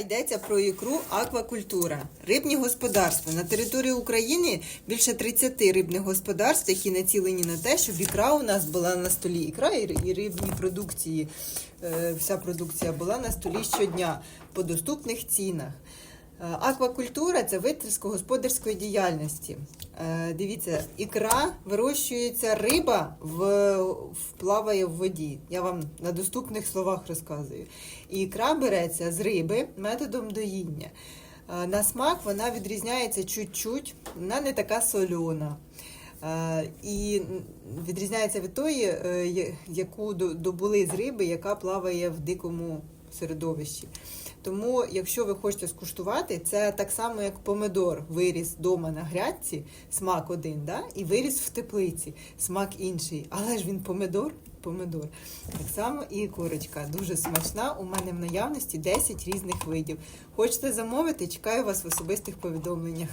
йдеться про ікру аквакультура. Рибні господарства. На території України більше 30 рибних господарств, які націлені на те, щоб ікра у нас була на столі. Ікра і рибні продукції. е, Вся продукція була на столі щодня по доступних цінах. Е, Аквакультура це вид сільськогосподарської діяльності. Е, Дивіться, ікра вирощується риба в, плаває в воді. Я вам на доступних словах розказую. І ікра береться з риби методом доїння. Е, На смак вона відрізняється чуть-чуть, вона не така сольона. І відрізняється від тої, яку до- добули з риби, яка плаває в дикому середовищі. Тому, якщо ви хочете скуштувати, це так само, як помидор виріс вдома на грядці, смак один, да? і виріс в теплиці, смак інший. Але ж він помидор, помидор. Так само і корочка. Дуже смачна. У мене в наявності 10 різних видів. Хочете замовити? Чекаю вас в особистих повідомленнях.